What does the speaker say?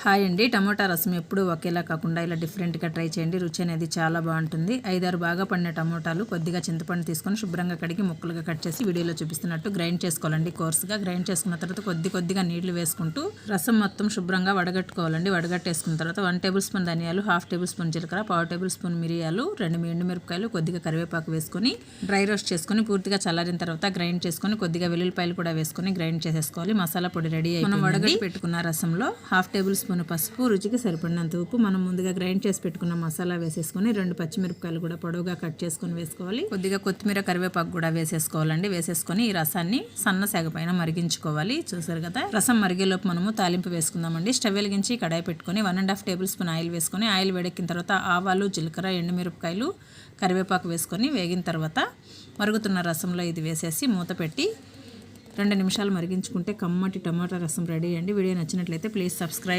Hi అండి. Tomato రసం ఎప్పుడూ ఒకేలా కాకుండా ఇలా డిఫరెంట్గా ట్రై చేయండి. రుచి అనేది చాలా బాగుంటుంది. ఐదారు బాగా పండిన టమోటాలు కొద్దిగా చింతపండు తీసుకొని శుభ్రంగా కడిగి ముక్కలుగా కట్ చేసి వీడియోలో చూపిస్తున్నట్టు గ్రైండ్ చేసుకోవాలండి. కోర్సుగా గ్రైండ్ చేసుకున్న తర్వాత కొద్ది కొద్దిగా నీళ్ళు వేసుకుంటూ రసం మొత్తం శుభ్రంగా వడగట్టుకోవాలండి. వడగట్టేసుకున్న తర్వాత వన్ టేబుల్ స్పూన్ ధనియాలు హాఫ్ టేబుల్ స్పూన్ జీలకర్ర పావు టేబుల్ స్పూన్ మిరియాలు రెండు ఎండుమిరపకాయలు కొద్దిగా కరివేపాకు వేసుకొని డ్రై రోస్ట్ చేసుకొని పూర్తిగా చల్లారిన తర్వాత గ్రైండ్ చేసుకొని కొద్దిగా వెల్లుల్లిపాయలు కూడా వేసుకొని గ్రైండ్ చేసేసుకోవాలి. మసాలా పొడి రెడీ అయ్యి మనం వడగట్టి పెట్టుకున్న రసంలో హాఫ్ టేబుల్ స్పూన్ పసుపు రుచికి సరిపడినంత ఉప్పు మనం ముందుగా గ్రైండ్ చేసి పెట్టుకున్న మసాలా వేసేసుకొని రెండు పచ్చిమిరపకాయలు కూడా పొడవుగా కట్ చేసుకొని వేసుకోవాలి. కొద్దిగా కొత్తిమీర కరివేపాకు కూడా వేసేసుకోవాలండి. వేసేసుకొని ఈ రసాన్ని సన్న సెగ పైన మరిగించుకోవాలి. చూసారు కదా? రసం మరిగేలోపు మనము తాలింపు వేసుకుందామండి. స్టవ్ వెలిగించి కడాయి పెట్టుకొని one and half tablespoon oil వేసుకొని ఆయిల్ వేడెక్కిన తర్వాత ఆవాలు జీలకర్ర ఎండుమిరపకాయలు కరివేపాకు వేసుకొని వేగిన తర్వాత మరుగుతున్న రసంలో ఇది వేసేసి మూత పెట్టి రెండు నిమిషాలు మరిగించుకుంటే కమ్మటి టమాటా రసం రెడీ అండి. వీడియో నచ్చినట్లయితే ప్లీజ్ సబ్స్క్రైబ్